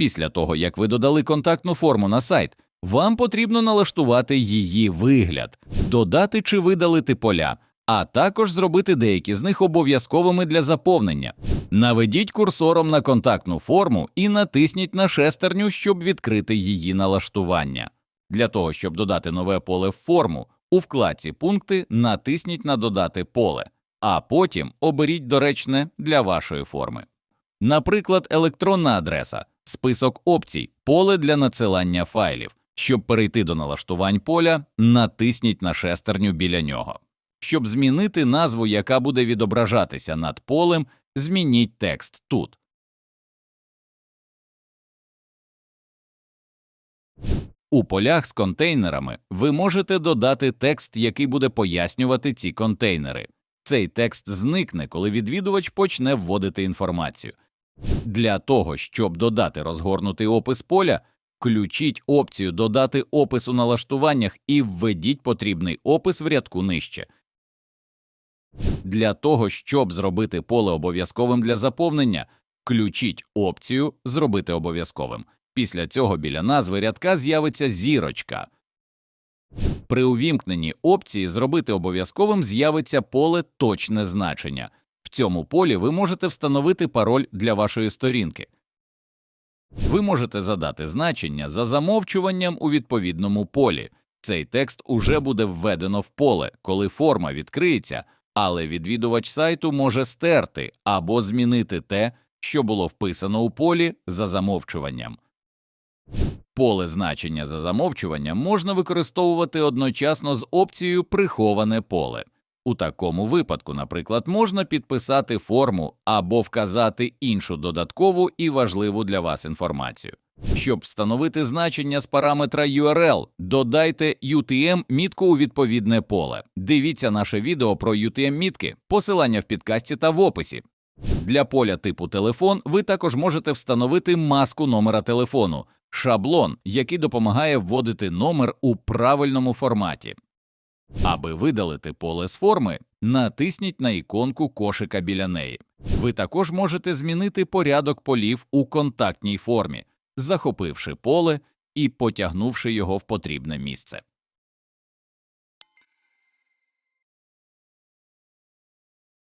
Після того, як ви додали контактну форму на сайт, вам потрібно налаштувати її вигляд, додати чи видалити поля, а також зробити деякі з них обов'язковими для заповнення. Наведіть курсором на контактну форму і натисніть на шестерню, щоб відкрити її налаштування. Для того, щоб додати нове поле в форму, у вкладці Пункти натисніть на Додати поле, а потім оберіть доречне для вашої форми. Наприклад, електронна адреса, список опцій, поле для надсилання файлів. Щоб перейти до налаштувань поля, натисніть на шестерню біля нього. Щоб змінити назву, яка буде відображатися над полем, змініть текст тут. У полях з контейнерами ви можете додати текст, який буде пояснювати ці контейнери. Цей текст зникне, коли відвідувач почне вводити інформацію. Для того, щоб додати розгорнутий опис поля, включіть опцію Додати опис у налаштуваннях і введіть потрібний опис в рядку нижче. Для того, щоб зробити поле обов'язковим для заповнення, включіть опцію Зробити обов'язковим. Після цього біля назви рядка з'явиться зірочка. При увімкненні опції Зробити обов'язковим з'явиться поле Точне значення. Цьому полі ви можете встановити пароль для вашої сторінки. Ви можете задати значення за замовчуванням у відповідному полі. Цей текст уже буде введено в поле, коли форма відкриється, але відвідувач сайту може стерти або змінити те, що було вписано у полі за замовчуванням. Поле значення за замовчуванням можна використовувати одночасно з опцією Приховане поле. У такому випадку, наприклад, можна підписати форму або вказати іншу додаткову і важливу для вас інформацію. Щоб встановити значення з параметра URL, додайте UTM-мітку у відповідне поле. Дивіться наше відео про UTM-мітки, посилання в підкасті та в описі. Для поля типу телефон ви також можете встановити маску номера телефону, шаблон, який допомагає вводити номер у правильному форматі. Аби видалити поле з форми, натисніть на іконку кошика біля неї. Ви також можете змінити порядок полів у контактній формі, захопивши поле і потягнувши його в потрібне місце.